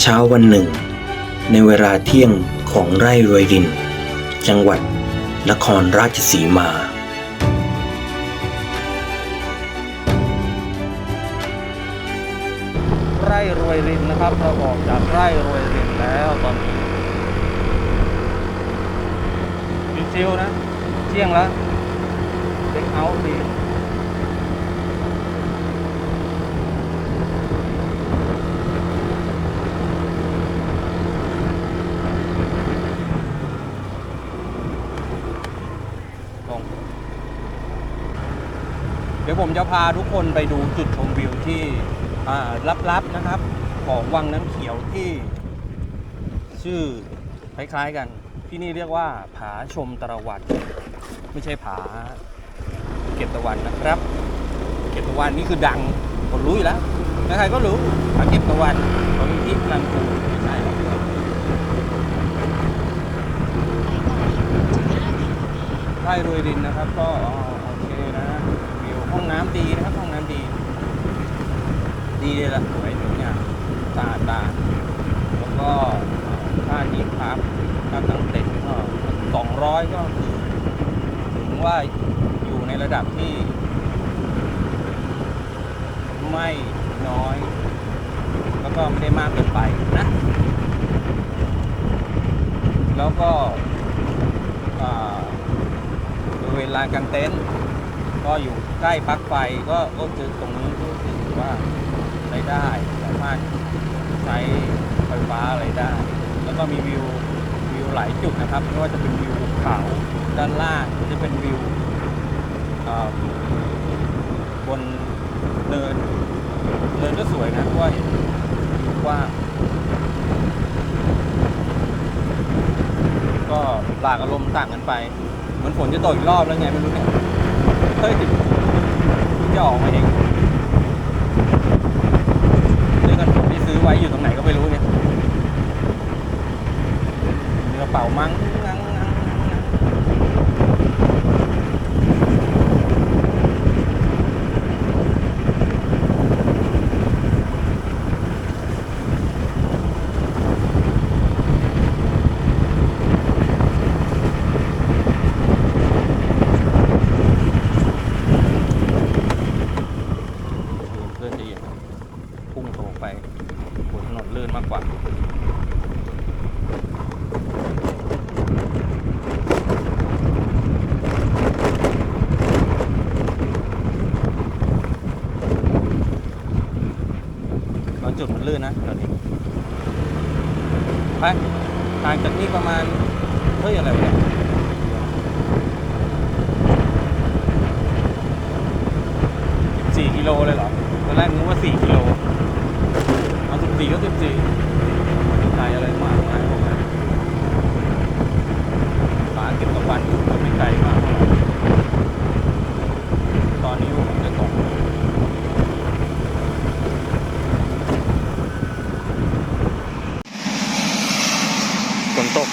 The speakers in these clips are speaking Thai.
เช้าวันหนึ่ง ในเวลาเที่ยงของไร่รวยริน จังหวัดนครราชสีมา ไร่รวยรินนะครับ เราออกจากไร่รวยรินแล้วตอนนี้ชิวๆนะ เที่ยงแล้วเด็กเอาดีลงเดี๋ยว ผมจะพาทุกคนไปดูจุดชมวิวที่ลับๆนะครับ ของวังน้ำเขียวที่ชื่อคล้ายๆกัน ที่นี่เรียกว่าผาชมตะวัน ไม่ใช่ผาเก็บตะวันนะครับ เก็บตะวันนี่คือดังคนรู้อยู่แล้วใครๆก็รู้ผาเก็บตะวันของที่ลำพูนไม่ใช่หรอกไร่รวยดินนะครับก็อ๋อโอเคนะวิว ห้องน้ำดีนะครับห้องน้ำดี ดีเลยละสวยทุกอย่างสะอาดตาแล้วก็ค่าที่พักค่าตั้งเต็นท์ก็สองร้อยก็คือถึงว่าอยู่ในระดับที่ ไม่น้อย แล้วก็ไม่ได้มากเกินไปนะ แล้วก็บริเวณลานกางเต็นท์ ก็อยู่ใกล้ปลั๊กไฟก็ก็คือตรงนี้ก็ถือว่าใช้ได้สามารถใช้ไฟฟ้าอะไรได้ แล้วก็มีวิววิวหลายจุดนะครับไม่ว่าจะเป็นวิวเขาด้านล่างจะเป็นวิวบนเนินเนินก็สวยนะเพราะว่าเห็นวิวกว้างก็หลากอารมณ์ต่างกันไปเหมือนฝนจะตกอีกรอบแล้วไงไม่รู้เนี่ย เฮ้ยจะออกมาเองเนื้อกันฝนที่ซื้อไว้อยู่ตรงไหนก็ไม่รู้เนี่ยเนื้อเป่ามั้งมั้งงั้งเลื่อนจะเย็นพุ่งตรงไปบนถนนลื่นมากกว่า บาง จุดมันลื่นนะเดี๋ยวนี้ไปห่างจากนี่ประมาณเฮ้ยอะไรวะเนี่ยสี่กิโลเลยเหรอตอนแรกนึกว่าสี่กิโลเอาสิบสี่ก็สิบสี่ไกลอะไรมากมายพวกนั้นป่าเก็บตะวันก็ไม่ไกลมากเท่าไหร่ตอนนี้ผมจะตก ฝนตก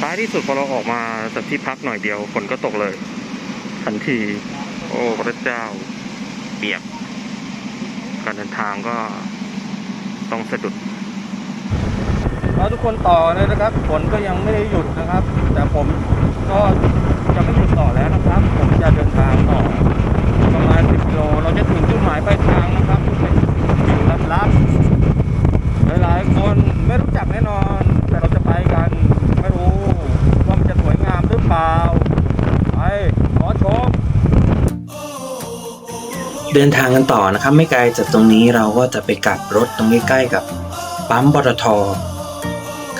ท้ายที่สุดพอเราออกมาจากที่พักหน่อยเดียวฝนก็ตกเลยทันที โอ้พระเจ้า เปียก การเดินทางก็ต้องสะดุดแล้วทุกคนต่อเลยนะครับฝนก็ยังไม่ได้หยุดนะครับ แต่ผมก็จะไม่หยุดต่อแล้วนะครับ ผมจะเดินทางต่อ ประมาณ 10กิโลเราจะถึงจุดหมายปลายทางนะครับที่เป็นวิวลับๆหลายๆคนไม่รู้จักแน่นอน ล่า ไป ขอชม เดินทางกันต่อนะครับ ไม่ไกลจากตรงนี้เราก็จะไปกลับรถตรงใกล้ๆกับปั๊มปตท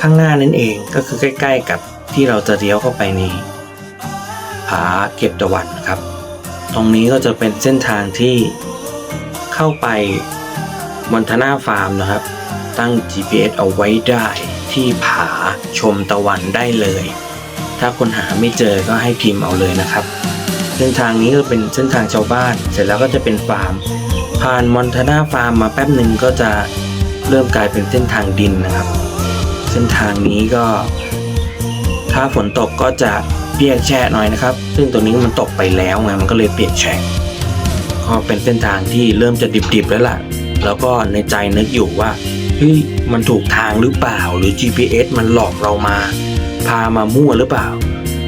ข้างหน้านั่นเองก็คือใกล้ ๆ กับที่เราจะเลี้ยวเข้าไปในผาเก็บตะวันครับ ตรงนี้ก็จะเป็นเส้นทางที่เข้าไปมอนทนาฟาร์มนะครับ ตั้ง GPS เอาไว้ได้ที่ผาชมตะวันได้เลย ถ้าคนหาไม่เจอก็ให้พิมพ์เอาเลยนะครับ เส้นทางนี้ก็เป็นเส้นทางชาวบ้าน เสร็จแล้วก็จะเป็นฟาร์ม ผ่านมอนทานาฟาร์มมาแป๊บหนึ่งก็จะเริ่มกลายเป็นเส้นทางดินนะครับ เส้นทางนี้ก็ ถ้าฝนตกก็จะเปียกแฉะหน่อยนะครับ ซึ่งตัวนี้มันตกไปแล้วไงมันก็เลยเปียกแฉะก็เป็นเส้นทางที่เริ่มจะดิบๆแล้วล่ะ แล้วก็ในใจนึกอยู่ว่าเฮ้ยมันถูกทางหรือเปล่าหรือ GPS มันหลอกเรามาามามั่วหรือเปล่า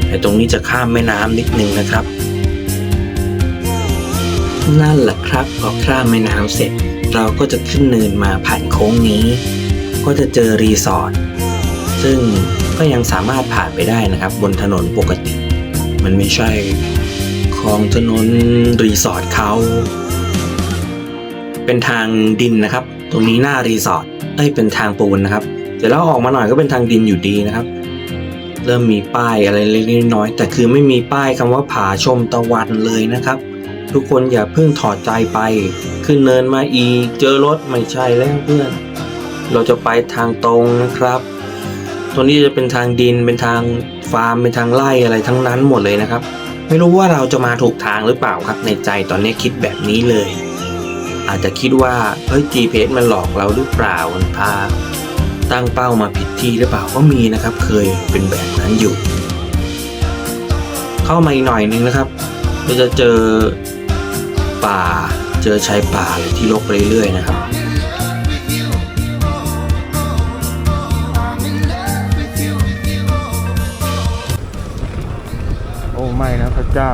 แต่ตรงนี้จะข้ามแม่น้ำนิดนึงนะครับ นั่นแหละครับพอข้ามแม่น้ำเสร็จ เราก็จะขึ้นเนินมาผ่านโค้งนี้ ก็จะเจอรีสอร์ทซึ่งก็ยังสามารถผ่านไปได้นะครับ บนถนนปกติ มันไม่ใช่ของถนนรีสอร์ทเขาเป็นทางดินนะครับ ตรงนี้หน้ารีสอร์ทเอ้ยเป็นทางปูนนะครับ เดี๋ยวเราออกมาหน่อยก็เป็นทางดินอยู่ดีนะครับ เริ่มมีป้ายอะไรเล็กน้อยแต่คือไม่มีป้ายคำว่าผาชมตะวันเลยนะครับ ทุกคนอย่าเพิ่งถอดใจไป ขึ้นเนินมาอีกเจอรถไม่ใช่แล้วเพื่อน เราจะไปทางตรงนะครับตัวนี้จะเป็นทางดินเป็นทางฟาร์มเป็นทางไร่อะไรทั้งนั้นหมดเลยนะครับ ไม่รู้ว่าเราจะมาถูกทางหรือเปล่าครับ ในใจตอนนี้คิดแบบนี้เลย อาจจะคิดว่าเฮ้ย GPS มันหลอกเราหรือเปล่ามันพา ตั้งเป้ามาผิดที่หรือเปล่าก็มีนะครับ เคยเป็นแบบนั้นอยู่ เข้ามาอีกหน่อยนึงนะครับเราจะเจอป่าเจอชายป่าที่รกเรื่อยๆนะครับโอ้ไม่นะพระเจ้า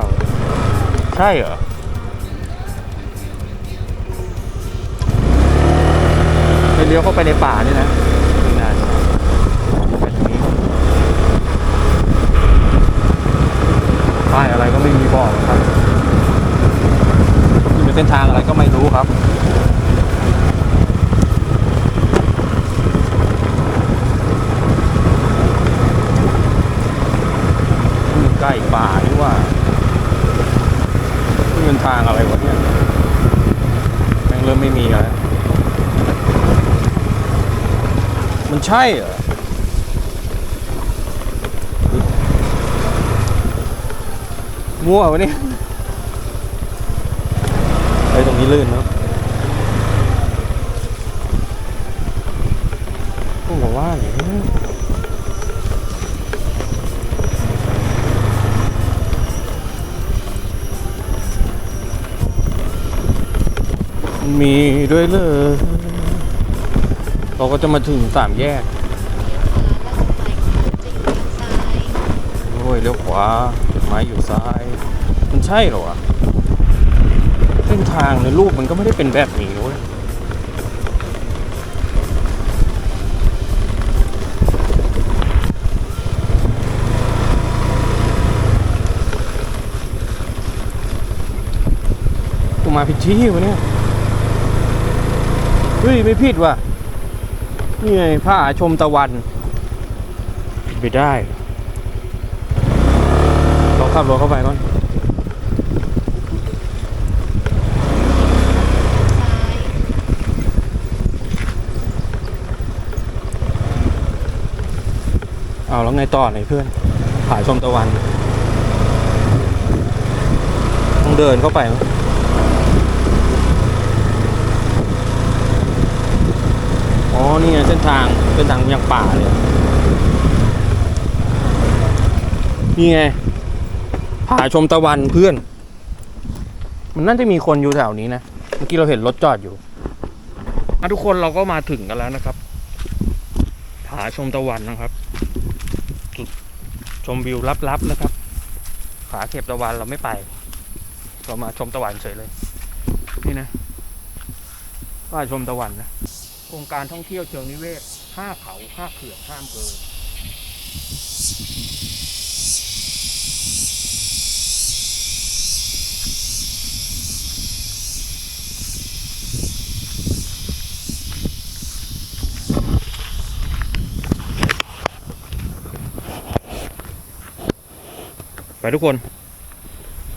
ใช่เหรอไปเลี้ยวเข้าไปในป่านี่นะไม่น่าใช่ไปทางนี้ ป้ายอะไรก็ไม่มีบอกครับนี่เป็นเส้นทางอะไรก็ไม่รู้ครับใกล้ป่านี่ว่านี่เป็นทางอะไรวะเนี่ยแม่งเริ่มไม่มีแล้วมันใช่เหรอ มั่ววะเนี่ยไอ้ตรงนี้ลื่นเนาะผมบอกว่าอย่างนี้มันมีด้วยเลย เราก็จะมาถึงสามแยก เลี้ยวขวาไม้อยู่ซ้าย มันใช่เหรอวะเส้นทางในรูปมันก็ไม่ได้เป็นแบบนี้เว้ยกูมาผิดที่วะเนี่ย เฮ้ย ไม่ผิดว่ะ นี่ไงผ้าชมตะวัน ไปได้ ขับรถเข้าไปก่อนเอาแล้วไงต่อไหนเพื่อนผาชมตะวัน ต้องเดินเข้าไปมั้ยอ๋อ นี่ไงเส้นทางเส้นทางยังป่าเลย นี่ไง ผาชมตะวันเพื่อน มันน่าจะมีคนอยู่แถวนี้นะ เมื่อกี้เราเห็นรถจอดอยู่อทุกคนเราก็มาถึงกันแล้วนะครับ ผาชมตะวันนะครับ จุดชมวิวลับๆนะครับ ผาเข็บตะวันเราไม่ไป เรามาชมตะวันเฉยเลย นี่นะผาชมตะวันนะ โครงการท่องเที่ยวเชิงนิเวศห้าเขาห้าเขื่อนห้าอำเภอ ไปทุกคน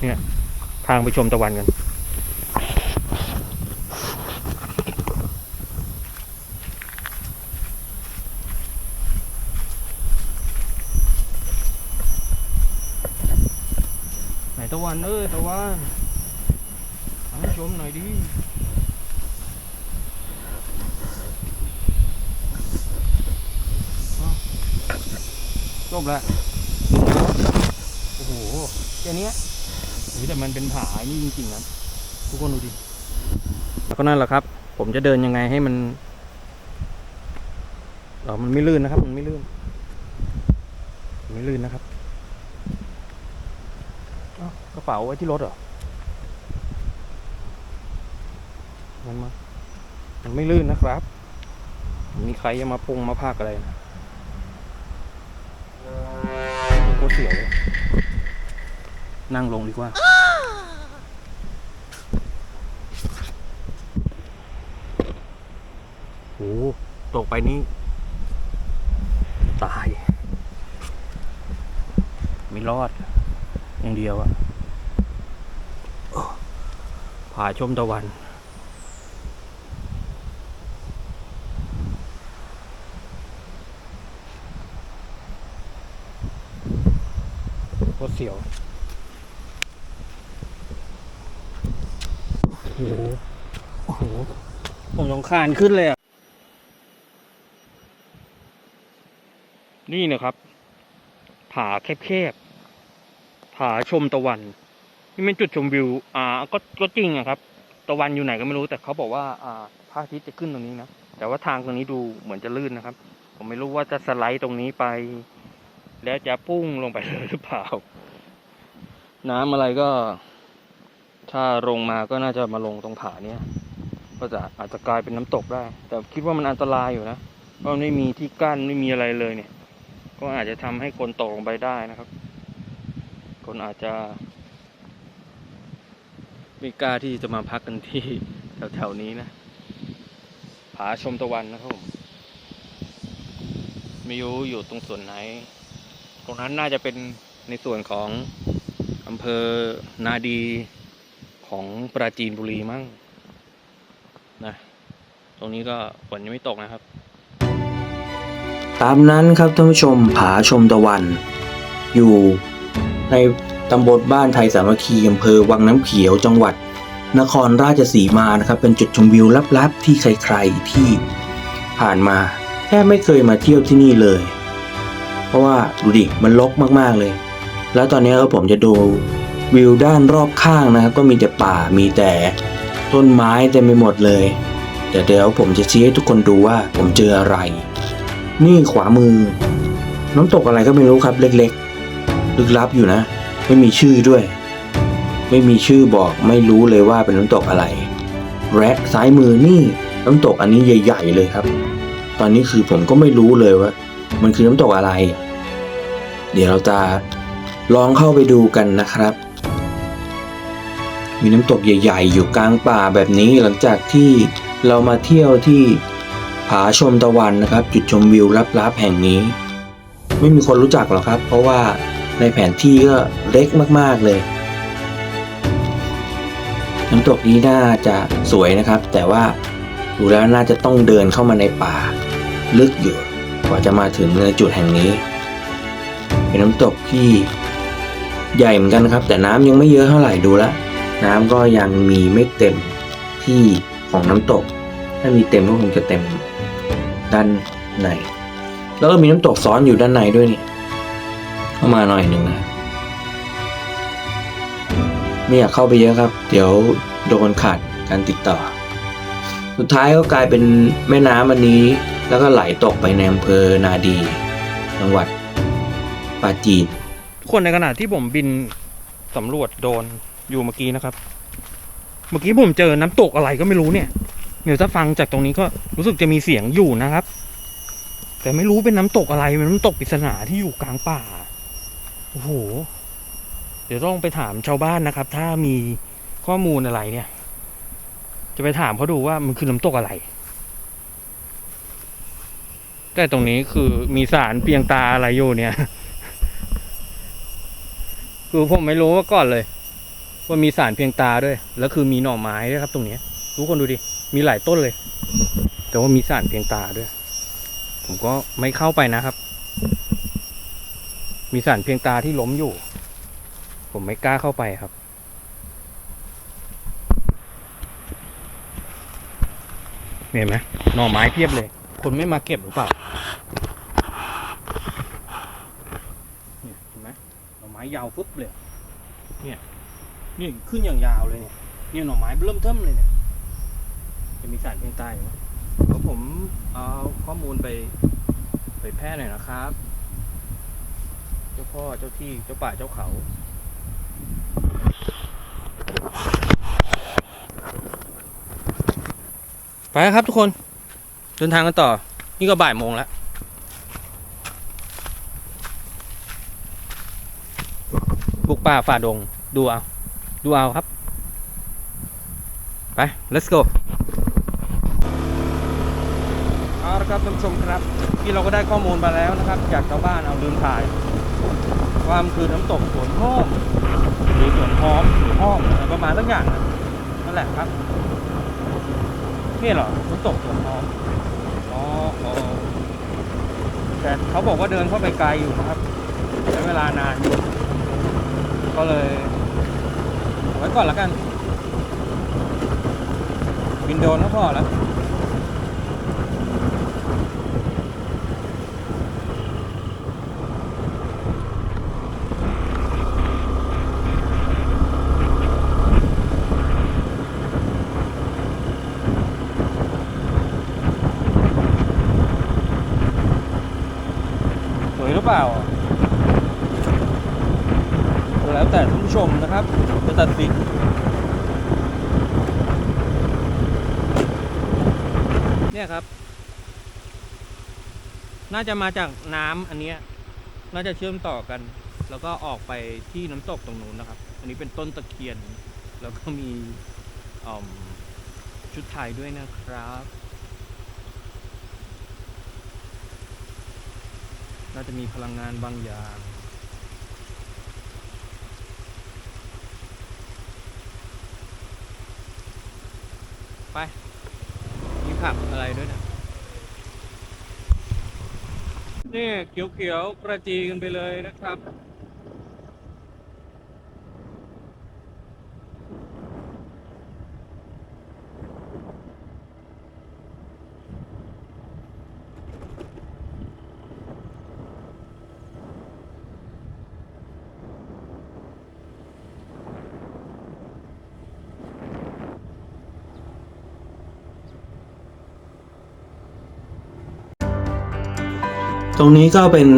เนี่ย ทางไปชมตะวันกัน ไหนตะวันเอ้ยตะวันเอาให้ชมหน่อยดิจบแล้ว แค่เนี้ยนี่แต่มันเป็นผานี่จริงๆนะทุกคนดูดิแล้วก็นั่นแหละครับ ผมจะเดินยังไงให้มันเออมันไม่ลื่นนะครับ มันไม่ลื่นมันไม่ลื่นนะครับอ้าวกระเป๋าไว้ที่รถเหรอมันมา มันไม่ลื่นนะครับ มีใครจะมาปรุงมาพากอะไรนะ โคตรเสียวเลย นั่งลงดีกว่า โอ้โหตกไปนี่ ตาย ไม่รอด อย่างเดียวอะโอ้ผาชมตะวันโคตรเสียว โอ้โหโอ้โห ผมต้องคานขึ้นเลยอะ นี่นะครับ ผาแคบๆ ผาชมตะวัน นี่เป็นจุดชมวิว อ่า ก็ ก็จริงอะครับ ตะวันอยู่ไหนก็ไม่รู้ แต่เขาบอกว่า อ่า พระอาทิตย์จะขึ้นตรงนี้นะ แต่ว่าทางตรงนี้ดูเหมือนจะลื่นนะครับ ผมไม่รู้ว่าจะสไลด์ตรงนี้ไป แล้วจะพุ่งลงไปเลยหรือเปล่า น้ำอะไรก็ ถ้าลงมาก็น่าจะมาลงตรงผาเนี้ยก็จะอาจจะกลายเป็นน้ำตกได้ แต่คิดว่ามันอันตรายอยู่นะเพราะไม่มีที่กั้นไม่มีอะไรเลยเนี่ย ก็อาจจะทำให้คนตกลงไปได้นะครับ คนอาจจะไม่กล้าที่จะมาพักกันที่แถวๆนี้นะผาชมตะวันนะครับผมไม่รู้อยู่ตรงส่วนไหน ตรงนั้นน่าจะเป็นในส่วนของอำเภอนาดี ของปราจีนบุรีมั้งนะตรงนี้ก็ฝนยังไม่ตกนะครับ ตามนั้นครับท่านผู้ชมผาชมตะวัน อยู่ในตำบลบ้านไทยสามัคคีอำเภอวังน้ำเขียวจังหวัด นครราชสีมานะครับ เป็นจุดชมวิวลับๆ ที่ใครๆที่ผ่านมาแทบไม่เคยมาเที่ยวที่นี่เลย เพราะว่าดูดิมันรกมากๆเลย แล้วตอนนี้ก็ผมจะดู วิวด้านรอบข้างนะครับ ก็มีแต่ป่ามีแต่ต้นไม้เต็มไปหมดเลยเดี๋ยวเดี๋ยวผมจะชี้ให้ทุกคนดูว่าผมเจออะไร นี่ขวามือ น้ำตกอะไรก็ไม่รู้ครับ เล็กๆ ลึกลับอยู่นะ ไม่มีชื่อด้วย ไม่มีชื่อบอกไม่รู้เลยว่าเป็นน้ำตกอะไรและซ้ายมือนี่น้ำตกอันนี้ใหญ่ ๆ เลยครับ ตอนนี้คือผมก็ไม่รู้เลยว่า มันคือน้ำตกอะไร เดี๋ยวเราจะลองเข้าไปดูกันนะครับ มีน้ำตกใหญ่ ๆ อยู่กลางป่าแบบนี้หลังจากที่เรามาเที่ยวที่ผาชมตะวันนะครับ จุดชมวิวลับๆแห่งนี้ ไม่มีคนรู้จักหรอกครับ เพราะว่าในแผนที่ก็เล็กมากๆเลย น้ำตกนี้น่าจะสวยนะครับ แต่ว่าดูแล้วน่าจะต้องเดินเข้ามาในป่า ลึกอยู่กว่าจะมาถึงในจุดแห่งนี้ เป็นน้ำตกที่ใหญ่เหมือนกันนะครับ แต่น้ำยังไม่เยอะเท่าไหร่ดูแลว น้ำก็ยังมีไม่เต็มที่ของน้ำตก ถ้ามีเต็มก็คงจะเต็มด้านใน แล้วก็มีน้ำตกซ้อนอยู่ด้านในด้วยนี่เข้ามาหน่อยหนึ่งนะไม่อยากเข้าไปเยอะครับ เดี๋ยวโดนขาดการติดต่อ สุดท้ายก็กลายเป็นแม่น้ำอันนี้ แล้วก็ไหลตกไปในอำเภอนาดี จังหวัดปาจีนทุกคนในขณะที่ผมบินสำรวจโดน อยู่เมื่อกี้นะครับ เมื่อกี้ผมเจอน้ำตกอะไรก็ไม่รู้เนี่ย เดี๋ยวถ้าฟังจากตรงนี้ก็รู้สึกจะมีเสียงอยู่นะครับ แต่ไม่รู้เป็นน้ำตกอะไรเป็นน้ำตกปริศนาที่อยู่กลางป่าโอ้โหเดี๋ยวต้องไปถามชาวบ้านนะครับ ถ้ามีข้อมูลอะไรเนี่ย จะไปถามเขาดูว่ามันคือน้ำตกอะไร แต่ตรงนี้คือมีสารเพียงตาอะไรอยู่เนี่ย คือผมไม่รู้มาก่อนเลย ว่ามีสารเพียงตาด้วย แล้วคือมีหน่อไม้ด้วยครับตรงนี้ทุกคนดูดิ มีหลายต้นเลย แต่ว่ามีสารเพียงตาด้วย ผมก็ไม่เข้าไปนะครับ มีสารเพียงตาที่ล้มอยู่ ผมไม่กล้าเข้าไปครับ เห็นไหมหน่อไม้เพียบเลย คนไม่มาเก็บหรือเปล่าเนี่ยเห็นไหมหน่อไม้ยาวปุ๊บเลย เนี่ย นี่ขึ้นอย่างยาวเลยเนี่ยเนี่ยหน่อไม้เริ่มเทิมเลยเนี่ยจะมีสารเพียงใต้อยู่นะเดี๋ยวผมเอาข้อมูลไปเผยแพร่หน่อยนะครับ เจ้าพ่อเจ้าที่เจ้าป่าเจ้าเขาไปครับทุกคน เดินทางกันต่อ นี่ก็บ่ายโมงแล้วบุกป่าฝ่าดง ดูเอา ดูเอาครับ ไป let's go เอาละครับท่านผู้ชมครับที่เราก็ได้ข้อมูลมาแล้วนะครับ จากชาวบ้านเอาลืมถ่าย ความคือน้ำตกสวนห้อมหรือสวนหอมหรือห้อมอะไรประมาณสักอย่างนะนั่นแหละครับนี่เหรอน้ำตกสวนหอมอ๋ออ๋อแต่เขาบอกว่าเดินเข้าไปไกลอยู่นะครับใช้เวลานานอยู่ก็เลย ไว้ก่อนล้วกัน บินโดนก็พอแล้วหรือเปล่า แล้วแต่ท่านผู้ชมนะครับจะตัดสินเนี่ยครับ น่าจะมาจากน้ำอันนี้น่าจะเชื่อมต่อกัน แล้วก็ออกไปที่น้ำตกตรงนู้นนะครับ อันนี้เป็นต้นตะเคียน แล้วก็มีชุดไทยด้วยนะครับ น่าจะมีพลังงานบางอย่าง ไป มีผักอะไรด้วยนะนี่เขียวๆกระจีกันไปเลยนะครับ ตรงนี้ก็เป็น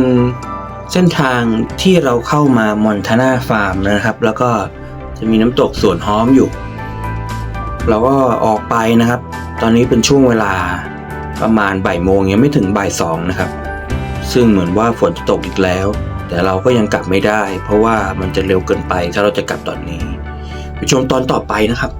เส้นทางที่เราเข้ามามอนทานาฟาร์มนะครับ แล้วก็จะมีน้ำตกสวนฮ้อมอยู่ เราก็ออกไปนะครับ ตอนนี้เป็นช่วงเวลาประมาณบ่ายโมงยังไม่ถึงบ่ายสองนะครับ ซึ่งเหมือนว่าฝนจะตกอีกแล้ว แต่เราก็ยังกลับไม่ได้ เพราะว่ามันจะเร็วเกินไปถ้าเราจะกลับตอนนี้ ไปชมตอนต่อไปนะครับ